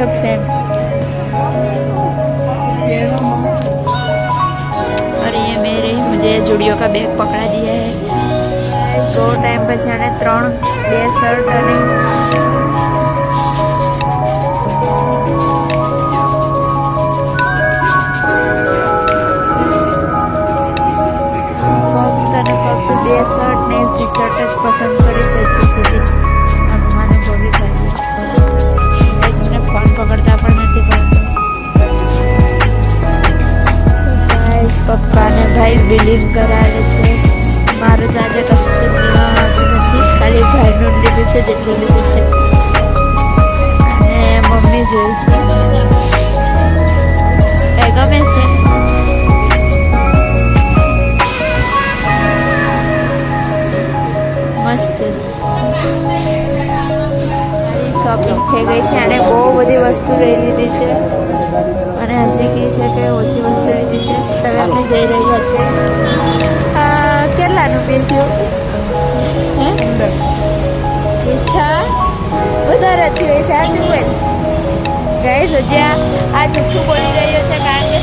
सब सेम और ये मेरे, मुझे जुड़ियों का बैग पकड़ा दिया है। दो टाइम पे त्रे शर्ट છે જેટલું લીધું છે. અને મમ્મી જોઈ છે. ગમે છે. મસ્ત. શોપિંગ થઈ ગઈ છે. અને બહુ બધી વસ્તુ લઈ લીધી છે. અને હજી કહે છે કે ઓછી વસ્તુ લીધી છે. તમે અમે જઈ રહ્યા છે. કેટલાનું બિલ થયું? વધારે થયું છે સાચું પણ ગાઈઝ હજી આ ચુઠ્ઠું બોલી રહ્યો છે કારણ કે